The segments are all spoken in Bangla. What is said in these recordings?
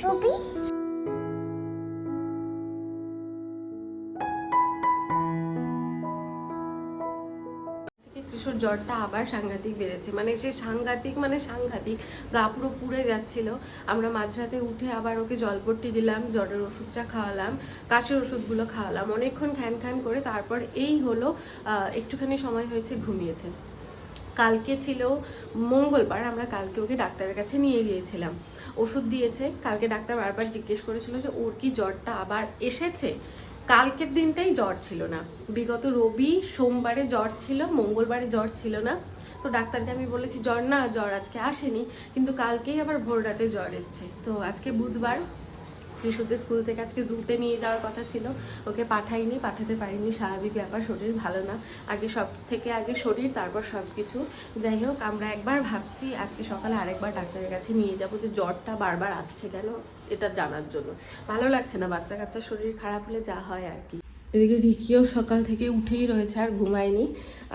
ছবি? কিশোর জ্বরটা আবার সাংঘাতিক বেড়েছে। মানে সে সাংঘাতিক মানে সাংঘাতিক। গা পুরো পুড়ে যাচ্ছিল। আমরা মাঝরাতে উঠে আবার ওকে জলপট্টি দিলাম, জ্বরের ওষুধটা খাওয়ালাম, কাশের ওষুধগুলো খাওয়ালাম, অনেকক্ষণ খ্যান খ্যান করে তারপর এই হলো একটুখানি সময় হয়েছে ঘুমিয়েছে। কালকে ছিল মঙ্গলবার, আমরা কালকে ওকে ডাক্তারের কাছে নিয়ে গিয়েছিলাম। ওষুধ দিয়েছে, কালকে ডাক্তার বারবার জিজ্ঞেস করেছিল যে ওর কি জ্বরটা আবার এসেছে? কালকের দিনটাই জ্বর ছিল না। বিগত রবি, সোমবারে জ্বর ছিল, মঙ্গলবারে জ্বর ছিল না। তো ডাক্তারকে আমি বলেছি, জ্বর না, জ্বর আজকে আসেনি। কিন্তু কালকেই আবার ভোর রাতে জ্বর এসছে। তো আজকে বুধবার শিশুদের স্কুল থেকে আজকে জুতে নিয়ে যাওয়ার কথা ছিল। ওকে পাঠাইনি, পাঠাতে পারিনি, স্বাভাবিক ব্যাপার, শরীর ভালো না। আগে সব থেকে আগে শরীর, তারপর সব কিছু যাই হোক, আমরা একবার ভাবছি আজকে সকালে আরেকবার ডাক্তারের কাছে নিয়ে যাব যে জ্বরটা বারবার আসছে কেন, এটা জানার জন্য। ভালো লাগছে না বাচ্চা কাচ্চার শরীর খারাপ হলে যা হয় আর কি। এদিকে রিকিও সকাল থেকে উঠেই রয়েছে, আর ঘুমায়নি।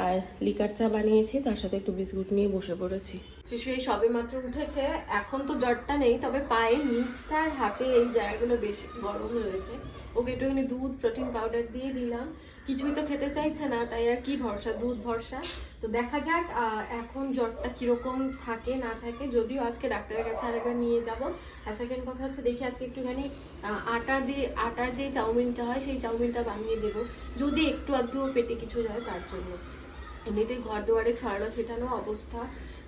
আর লিকার চা বানিয়েছি, তার সাথে একটু বিস্কুট নিয়ে বসে পড়েছি। শিশু এই সবে মাত্র উঠেছে, এখন তো জ্বরটা নেই, তবে পায়ের নিচটা হাতে এই জায়গাগুলো বেশি গরম রয়েছে। ওকে একটুখানি দুধ, প্রোটিন পাউডার দিয়ে দিলাম। কিছুই তো খেতে চাইছে না, তাই আর কি ভরসা, দুধ ভরসা? তো দেখা যাক এখন জ্বরটা কীরকম থাকে, না থাকে, যদিও আজকে ডাক্তারের কাছে আরেকবার নিয়ে যাব। আর সেকেন্ড কথা হচ্ছে, দেখি আজকে একটুখানি আটা দিয়ে, আটার যে চাউমিনটা হয়, সেই চাউমিনটা বানিয়ে দেবো। যদি একটু আধটু পেটে কিছু যায়, তার জন্য। এমনিতে ঘর দুয়ারে ছড়ানো ছেটানো অবস্থা।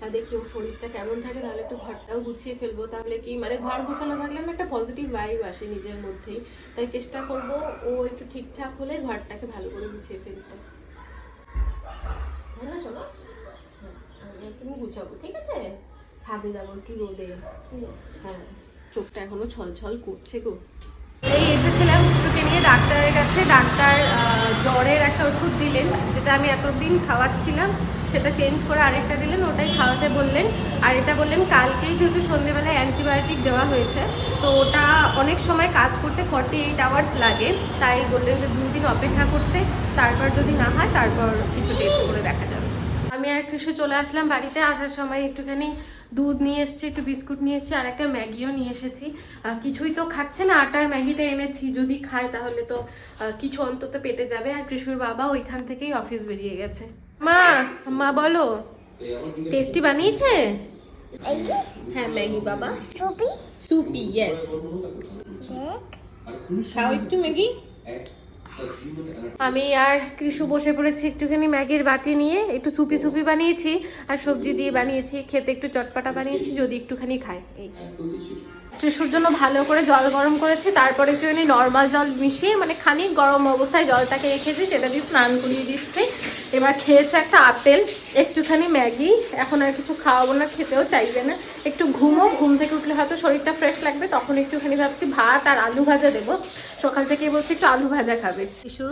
দেখি ওর শরীরটা কেমন থাকে তাহলে একটু ঘরটাও গুছিয়ে ফেলব তাহলে কি? মানে ঘর গোছানো থাকলে না একটা পজিটিভ ভাইব আসে নিজের মধ্যেই। তাই চেষ্টা করব ও একটু ঠিকঠাক হলে ঘরটাকে ভালো করে গুছিয়ে ফেলতে। শোনো হ্যাঁ, আমি একটু গুছাবো ঠিক আছে? ছাদে যাব একটু রোদে। হ্যাঁ চোখটা এখনও ছল ছল করছে গো। এই এসেছিলাম শিশুকে নিয়ে ডাক্তারের কাছে ডাক্তার জ্বরের একটা ওষুধ দিলেন, যেটা আমি এতদিন খাওয়াচ্ছিলাম, সেটা চেঞ্জ করে আরেকটা দিলেন, ওটাই খাওয়াতে বললেন। আর এটা বললেন, কালকেই যেহেতু সন্ধেবেলায় অ্যান্টিবায়োটিক দেওয়া হয়েছে, তো ওটা অনেক সময় কাজ করতে ফর্টি এইট আওয়ার্স লাগে। তাই বললেন যে দুদিন অপেক্ষা করতে, তারপর যদি না হয়, তারপর কিছু টেস্ট করে দেখা যাবে। আর একটু এসে চলে আসলাম বাড়িতে। আসার সময় একটুখানি দুধ নিয়ে এসেছি একটু বিস্কুট নিয়ে এসেছি আর একটা ম্যাগিও নিয়ে এসেছি। কিছুই তো খাচ্ছে না আটার ম্যাগিটা এনেছি। যদি খায় তাহলে তো কিছু অন্তত পেটে যাবে। আর কৃষ্ণর বাবা ওইখান থেকেই অফিস বেরিয়ে গেছে। মা মা বলো টেস্টি বানিয়েছে? হ্যাঁ ম্যাগি বাবা। সুপি? ইয়েস দেখ। খাও একটু ম্যাগি। আমি আর কৃষু বসে পড়েছি একটুখানি ম্যাগির বাটি নিয়ে, একটু সুপি সুপি বানিয়েছি, আর সবজি দিয়ে বানিয়েছি, খেতে একটু চটপাটা বানিয়েছি, যদি একটুখানি খায় এই কৃষুর জন্য ভালো করে জল গরম করেছি, তারপরে একটুখানি নর্মাল জল মিশিয়ে মানে খানিক গরম অবস্থায় জলটাকে রেখেছি সেটা দিয়ে স্নান করিয়ে দিচ্ছি। এবার খেয়েছে একটা আপেল একটুখানি ম্যাগি। এখন আর কিছু খাওয়াবো না খেতেও চাইবে না। একটু ঘুমো ঘুম থেকে উঠলে হয়তো শরীরটা ফ্রেশ লাগবে তখন একটুখানি ভাবছি ভাত আর আলু ভাজা দেবো। সকাল থেকে বলছি একটু আলু ভাজা খাবে। শিশু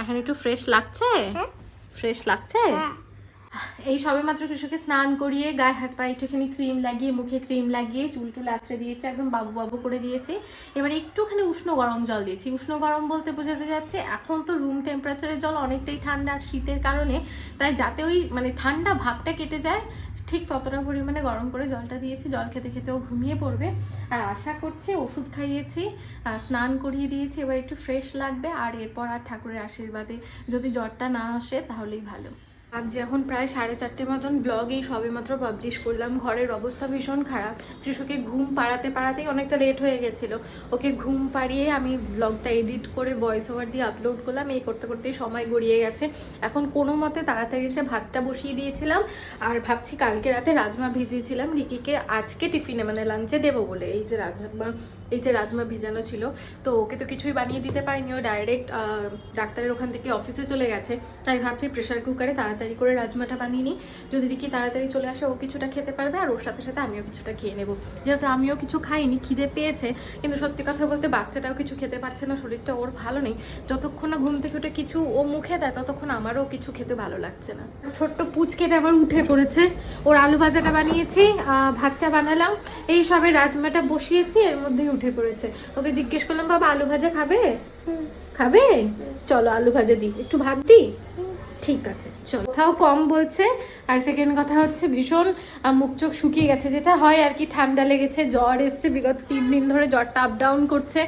এখন একটু ফ্রেশ লাগছে। ফ্রেশ লাগছে? হ্যাঁ। এই সবে মাত্র কৃষককে স্নান করিয়ে গায়ে হাত পায়ে একটুখানি ক্রিম লাগিয়ে, মুখে ক্রিম লাগিয়ে, চুল টুল আছড়ে দিয়েছে, একদম বাবু বাবু করে দিয়েছে। এবার একটুখানি উষ্ণ গরম জল দিয়েছি। উষ্ণ গরম বলতে বোঝাতে যাচ্ছে, এখন তো রুম টেম্পারেচারের জল অনেকটাই ঠান্ডা আর শীতের কারণে, তাই যাতে ওই মানে ঠান্ডা ভাবটা কেটে যায়, ঠিক ততটা পরিমাণে গরম করে জলটা দিয়েছি। জল খেতে খেতেও ঘুমিয়ে পড়বে। আর আশা করছে ওষুধ খাইয়েছি স্নান করিয়ে দিয়েছি, এবার একটু ফ্রেশ লাগবে। আর এরপর আর ঠাকুরের আশীর্বাদে যদি জ্বরটা না আসে, তাহলেই ভালো। আজ এখন প্রায় সাড়ে চারটে মতন ব্লগ এই সবেমাত্র পাবলিশ করলাম। ঘরের অবস্থা ভীষণ খারাপ। কৃষকে ঘুম পাড়াতে পাড়াতেই অনেকটা লেট হয়ে গেছিল। ওকে ঘুম পাড়িয়ে আমি ব্লগটা এডিট করে ভয়েস ওভার দিয়ে আপলোড করলাম। এই করতে করতেই সময় গড়িয়ে গেছে। এখন কোনো মতে তাড়াতাড়ি এসে ভাতটা বসিয়ে দিয়েছিলাম। আর ভাবছি কালকে রাতে রাজমা ভিজিয়েছিলাম। রিকিকে আজকে টিফিনে মানে লাঞ্চে দেবো বলে। এই যে রাজমা এই যে রাজমা ভিজানো ছিল, তো ওকে তো কিছুই বানিয়ে দিতে পারিনি। ও ডাইরেক্ট ডাক্তারের ওখান থেকে অফিসে চলে গেছে। তাই ভাবছি প্রেশার কুকারে তাড়াতাড়ি করে রাজমাটা বানিয়ে নিই। যদি কি তাড়াতাড়ি চলে আসে, ও কিছুটা খেতে পারবে আর ওর সাথে সাথে আমিও কিছুটা খেয়ে নেব। যেহেতু আমিও কিছু খাইনি, খিদে পেয়েছে, কিন্তু সত্যি কথা বলতে বাচ্চাটাও কিছু খেতে পারছে না, শরীরটা ওর ভালো নেই। যতক্ষণ না ঘুম থেকে উঠে কিছু ও মুখে দেয়, ততক্ষণ আমারও কিছু খেতে ভালো লাগছে না। ছোট্ট পুচকেটা আবার উঠে পড়েছে। ওর আলু ভাজাটা বানিয়েছি ভাতটা বানালাম। এই সবে রাজমাটা বসিয়েছি, এর মধ্যেই উঠে পড়েছে। ওকে জিজ্ঞেস করলাম, বাবা, আলু ভাজা খাবে? খাবে? চলো, আলু ভাজা দিই। একটু ভাত দিই? ঠিক আছে, চল। কোথাও কম বলছে, আর সেকেন্ড কথা হচ্ছে ভীষণ মুখ চোখ শুকিয়ে গেছে। যেটা হয় আর কি, ঠান্ডা লেগেছে, জ্বর এসছে, বিগত তিন দিন ধরে জ্বরটা আপ ডাউন করছে,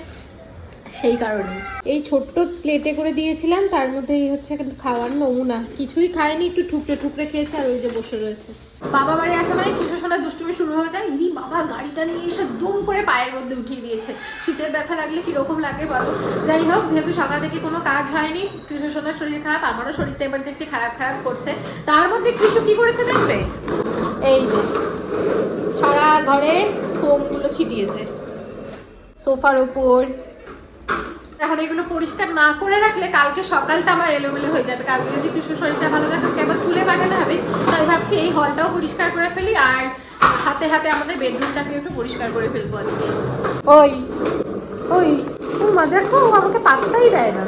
সেই কারণে। এই ছোট্ট প্লেটে করে দিয়েছিলাম, তার মধ্যে এই হচ্ছে খাওয়ার নমুনা। কিছুই খায়নি, একটু ঠুকরে ঠুকরে খেয়েছে, আর ওই যে বসে রয়েছে। বাবা বাড়ি আসা মানে কিছু শোনা দুষ্টুমি শুরু হয়ে যায়। ইরি বাবা গাড়িটা নিয়ে এসে দুম করে পায়ের মধ্যে উঠিয়ে দিয়েছে। শীতের ব্যথা লাগলে কীরকম লাগে বলো? যাই হোক, যেহেতু সকাল থেকে কোনো কাজ হয়নি কৃষ্ণ সোনার শরীর খারাপ, আমারও শরীরটা এবার দেখছি খারাপ খারাপ করছে। তার মধ্যে কৃষ্ণ কি করেছে দেখবে? এই যে, সারা ঘরে ফোমগুলো ছিটিয়েছে। সোফার ওপর এখন এগুলো পরিষ্কার না করে রাখলে কালকে সকালটা আমার এলোমেলো হয়ে যাবে। কালকে যদি কৃষ্ণ শরীরটা ভালো থাকে, ওকে আবার স্কুলে পাঠাতে হবে। তাই ভাবছি এই হলটাও পরিষ্কার করে ফেলি আর হাতে হাতে আমাদের বেডরুমটাকে একটু পরিষ্কার করে ফেলব আজকে। ওই ওই দেখো আমাকে পাত্তাই দেয় না।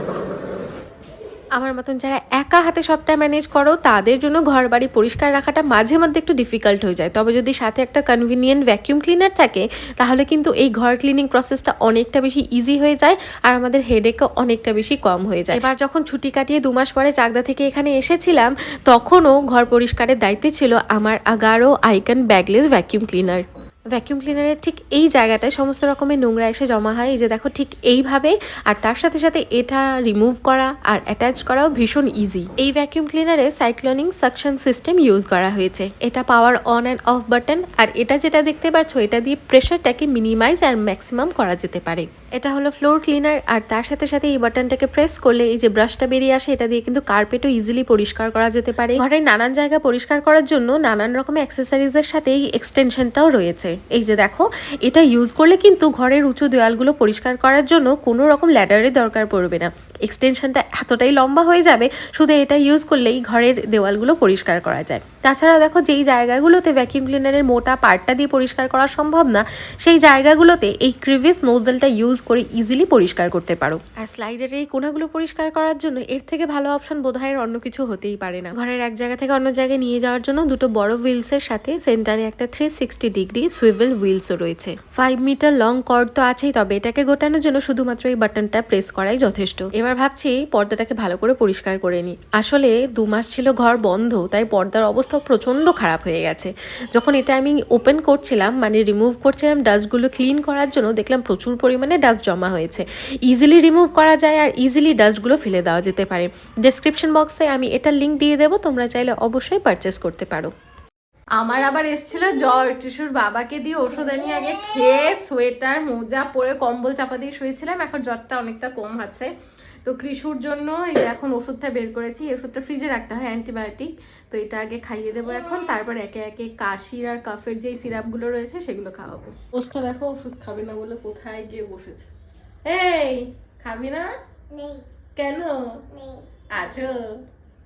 আমার মতন যারা একা হাতে সবটা ম্যানেজ করো, তাদের জন্য ঘর বাড়ি পরিষ্কার রাখাটা মাঝে মধ্যে একটু ডিফিকাল্ট হয়ে যায়। তবে যদি সাথে একটা কনভিনিয়েন্ট ভ্যাকিউম ক্লিনার থাকে, তাহলে কিন্তু এই ঘর ক্লিনিং প্রসেসটা অনেকটা বেশি ইজি হয়ে যায় আর আমাদের হেডেকও অনেকটা বেশি কম হয়ে যায়। এবার যখন ছুটি কাটিয়ে দু মাস পরে চাকদা থেকে এখানে এসেছিলাম, তখনও ঘর পরিষ্কারের দায়িত্বে ছিল আমার Agaro icon bagless vacuum cleaner vacuum ক্লিনারের ঠিক এই জায়গাটায় সমস্ত রকমের নোংরা এসে জমা হয়। এই যে দেখো ঠিক এইভাবে আর তার সাথে সাথে এটা রিমুভ করা আর অ্যাটাচ করাও ভীষণ ইজি এই ভ্যাকিউম ক্লিনারে সাইক্লোনিং সাকশন সিস্টেম ইউজ করা হয়েছে। এটা power on and off button আর এটা যেটা দেখতে পাচ্ছ, এটা দিয়ে প্রেশারটাকে মিনিমাইজ আর ম্যাক্সিমাম করা যেতে পারে। এটা হলো ফ্লোর ক্লিনার আর তার সাথে সাথে এই বাটনটাকে প্রেস করলে এই যে ব্রাশটা বেরিয়ে আসে, এটা দিয়ে কিন্তু কার্পেটও ইজিলি পরিষ্কার করা যেতে পারে। ঘরের নানান জায়গা পরিষ্কার করার জন্য নানান রকম অ্যাক্সেসারিজের সাথে এই এক্সটেনশনটাও রয়েছে। এই যে দেখো, এটা ইউজ করলে কিন্তু ঘরের উঁচু দেওয়ালগুলো পরিষ্কার করার জন্য কোনো রকম ল্যাডারের দরকার পড়বে না। এক্সটেনশনটা এতটাই লম্বা হয়ে যাবে, শুধু এটা ইউজ করলেই ঘরের দেওয়ালগুলো পরিষ্কার করা যায়। তাছাড়াও দেখো, যেই জায়গাগুলোতে ভ্যাকিউম ক্লিনারের মোটা পার্টটা দিয়ে পরিষ্কার করা সম্ভব না, সেই জায়গাগুলোতে এই ক্রিভিস নোজেলটা ইউজ করে ইজিলি পরিষ্কার করতে পারো। আর স্লাইডের এই কোনাগুলো পরিষ্কার করার জন্য এর থেকে ভালো অপশন বোধহয় অন্য কিছু হতেই পারে না। ঘরের এক জায়গা থেকে অন্য জায়গায় নিয়ে যাওয়ার জন্য দুটো বড় হুইলসের সাথে সেন্টারে একটা থ্রি সিক্সটি ডিগ্রি সুইভেল হুইলসও রয়েছে। ফাইভ মিটার লং কর্ড তো আছেই, তবে এটাকে গোটানোর জন্য শুধুমাত্র এই বাটনটা প্রেস করাই যথেষ্ট। এবার ভাবছি পর্দাটাকে ভালো করে পরিষ্কার করে নিই। আসলে দু মাস ছিল ঘর বন্ধ, তাই পর্দার অবস্থা প্রচণ্ড খারাপ হয়ে গেছে। যখন এটা আমি ওপেন করছিলাম মানে রিমুভ করছিলাম ডাস্টগুলো ক্লিন করার জন্য, দেখলাম প্রচুর পরিমাণে ডাস্ট জমা হয়েছে। ইজিলি রিমুভ করা যায় আর ইজিলি ডাস্টগুলো ফেলে দেওয়া যেতে পারে। ডেসক্রিপশন বক্সে আমি এটার লিঙ্ক দিয়ে দেবো, তোমরা চাইলে অবশ্যই পারচেস করতে পারো। আমার আবার এসেছিল জ্বর টিসুর বাবাকে দিয়ে ওষুধ আনিয়ে আগে খেয়ে সোয়েটার মোজা পরে কম্বল চাপা দিয়ে শুয়েছিলাম এখন জ্বরটা অনেকটা কম আছে। তো কৃষুর জন্য এখন ওষুধটা বের করেছি এই ওষুধটা ফ্রিজে রাখতে হয় অ্যান্টিবায়োটিক তো এটা আগে খাইয়ে দেবো এখন তারপর একে একে কাশির আর কাফের যেই সিরাপগুলো রয়েছে সেগুলো খাওয়াবো। অবস্থা দেখো ওষুধ খাবে না বলে কোথায় গিয়ে বসেছে। এই খাবি না? কেন? আছো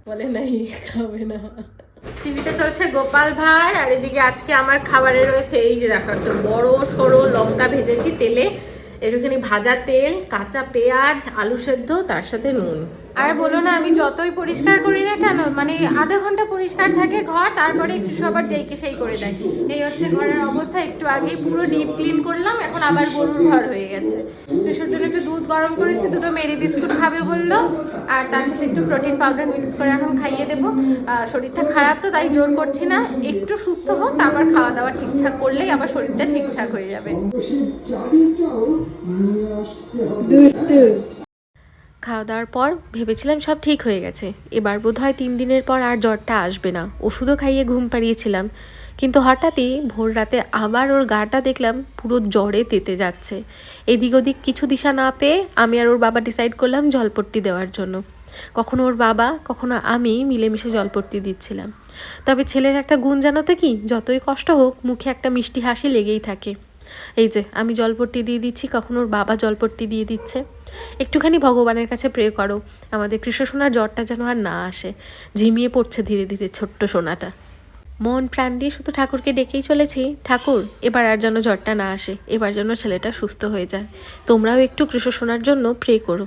বলে নাই, খাবে না। টিভিতে চলছে গোপাল ভাঁড়, আর এদিকে আজকে আমার খাবারে রয়েছে, এই যে দেখো, একটা বড়, সরো লঙ্কা ভেজেছি তেলে। একটুখানি ভাজা তেল, কাঁচা পেঁয়াজ, আলু সেদ্ধ, তার সাথে নুন। আর বলো না, আমি যতই পরিষ্কার করি না কেন মানে আধা ঘণ্টা পরিষ্কার থাকে ঘর, তারপরে একটু আবার যেইকে সেই করে দেয়। এই হচ্ছে ঘরের অবস্থা, একটু আগেই পুরো ডিপ ক্লিন করলাম, এখন আবার গরুর ঘর হয়ে গেছে। কৃষুর জন্য একটু দুধ গরম করেছি, দুটো মেরি বিস্কুট খাবে বলল, আর তার সাথে একটু প্রোটিন পাউডার মিক্স করে এখন খাইয়ে দেবো। শরীরটা খারাপ তো, তাই জোর করছি না, একটু সুস্থ হোক, তারপর খাওয়া দাওয়া ঠিকঠাক করলেই আবার শরীরটা ঠিকঠাক হয়ে যাবে। খাওয়া দাওয়ার পর ভেবেছিলাম সব ঠিক হয়ে গেছে। এবার বোধ হয় তিন দিনের পর আর জ্বরটা আসবে না। ওষুধও খাইয়ে ঘুম পাড়িয়েছিলাম। কিন্তু হঠাৎই ভোর রাতে আবার ওর গাটা দেখলাম পুরো জ্বরে তেতে যাচ্ছে। এদিক ওদিক কিছু দিশা না পেয়ে আমি আর ওর বাবা ডিসাইড করলাম জলপট্টি দেওয়ার জন্য। কখনো ওর বাবা, কখনো আমি মিলেমিশে জলপট্টি দিচ্ছিলাম। তবে ছেলের একটা গুণ জানো তো কি? যতই কষ্ট হোক, মুখে একটা মিষ্টি হাসি লেগেই থাকে। এই যে, আমি জলপট্টি দিয়ে দিচ্ছি, কখন ওর বাবা জলপট্টি দিয়ে দিচ্ছে। একটুখানি ভগবানের কাছে প্রে করো, আমাদের কৃষ্ণ সোনার জ্বরটা যেন আর না আসে। ঝিমিয়ে পড়ছে ধীরে ধীরে ছোট্ট সোনাটা। মন প্রাণ দিয়ে শুধু ঠাকুরকে ডেকেই চলেছি। ঠাকুর, এবার আর যেন জ্বরটা না আসে, এবার যেন ছেলেটা সুস্থ হয়ে যায়। তোমরাও একটু কৃষ্ণ সোনার জন্য প্রে করো।